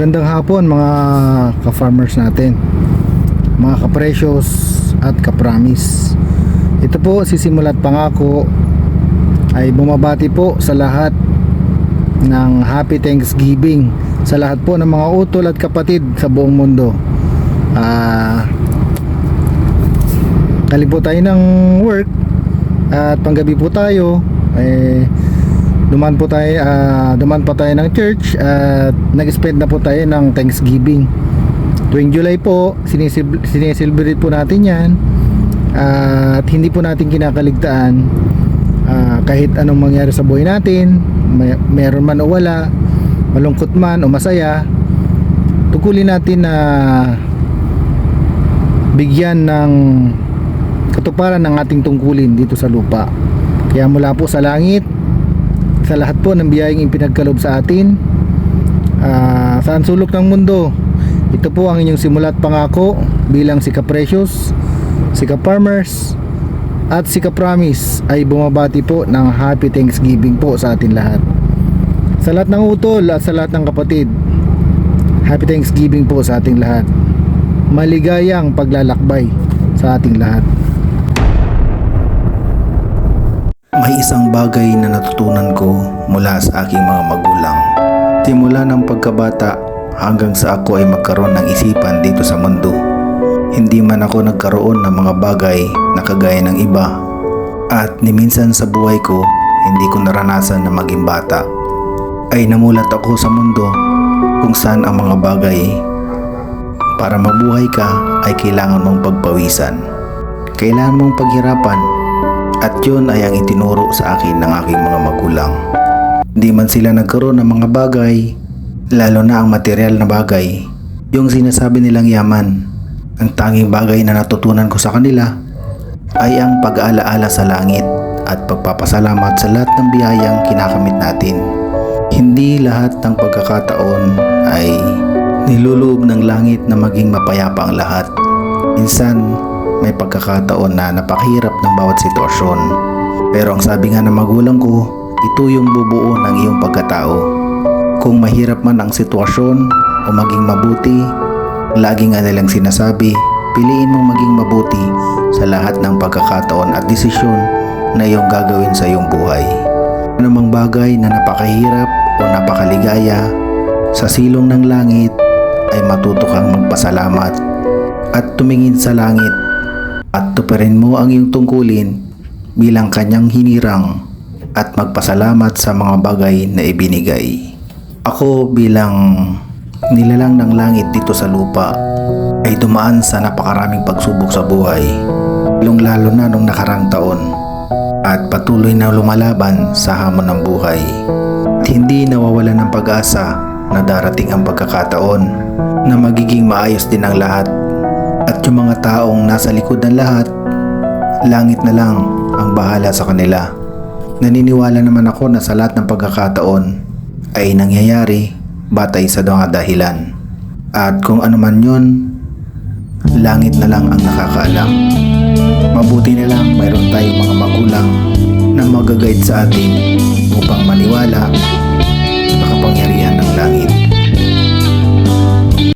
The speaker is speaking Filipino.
Magandang hapon mga ka-farmers natin. Mga ka-precious at ka-promise. Ito po sisimulat pangako Ay bumabati po sa lahat ng Happy Thanksgiving. Sa lahat po ng mga utol at kapatid sa buong mundo. Ah... Galing po tayo ng work At panggabi po tayo Eh duman po tayo ah, duman pa tayo ng church at nag-spend na po tayo ng Thanksgiving. Tuwing July po sineselebrate po natin yan at hindi po natin kinakaligtaan ah, kahit anong mangyari sa buhay natin may, meron man o wala malungkot man o masaya tungkulin natin na bigyan ng katuparan ng ating tungkulin dito sa lupa. Kaya mula po sa langit sa lahat po ng biyayang ipinagkalob sa atin. Ah, saan sulok ng mundo ito po ang inyong simulat pangako bilang si Precious si Farmers at si Promise ay bumabati po ng Happy Thanksgiving po sa atin lahat. Sa lahat ng utol at sa lahat ng kapatid Happy Thanksgiving po sa ating lahat. Maligayang paglalakbay sa ating lahat May isang bagay na natutunan ko mula sa aking mga magulang. Simula ng pagkabata hanggang sa ako ay magkaroon ng isipan dito sa mundo. Hindi man ako nagkaroon ng mga bagay na kagaya ng iba. At ni minsan sa buhay ko, hindi ko naranasan na maging bata. Ay namulat ako sa mundo kung saan ang mga bagay para mabuhay ka ay kailangan mong pagpawisan. Kailangan mong paghirapan at yun ay ang itinuro sa akin ng aking mga magulang. Di man sila nagkaroon ng mga bagay, lalo na ang material na bagay, yung sinasabi nilang yaman. Ang tanging bagay na natutunan ko sa kanila ay ang pag-aalaala sa langit at pagpapasalamat sa lahat ng biyayang kinakamit natin. Hindi lahat ng pagkakataon ay niluloob ng langit na maging mapayapa ang lahat. Minsan, may pagkakataon na napakahirap ng bawat sitwasyon. Pero ang sabi nga ng magulang ko, ito yung bubuo ng iyong pagkatao. Kung mahirap man ang sitwasyon o maging mabuti, lagi nga nilang sinasabi, piliin mong maging mabuti sa lahat ng pagkakataon at desisyon na iyong gagawin sa iyong buhay. Anumang bagay na napakahirap o napakaligaya, sa silong ng langit ay matuto kang magpasalamat at tumingin sa langit tuparin mo ang iyong tungkulin bilang kanyang hinirang at magpasalamat sa mga bagay na ibinigay. Ako bilang nilalang ng langit dito sa lupa ay dumaan sa napakaraming pagsubok sa buhay, lalo lalo na nung nakarang taon at patuloy na lumalaban sa hamon ng buhay. At hindi nawawala ng pag-asa na darating ang pagkakataon na magiging maayos din ang lahat at yung mga taong nasa likod ng lahat, langit na lang ang bahala sa kanila. Naniniwala naman ako na sa lahat ng pagkakataon ay nangyayari batay sa mga dahilan. At kung ano man yun, langit na lang ang nakakaalam. Mabuti na lang mayroon tayong mga magulang na magaguide sa atin upang maniwala sa kapangyarihan ng langit.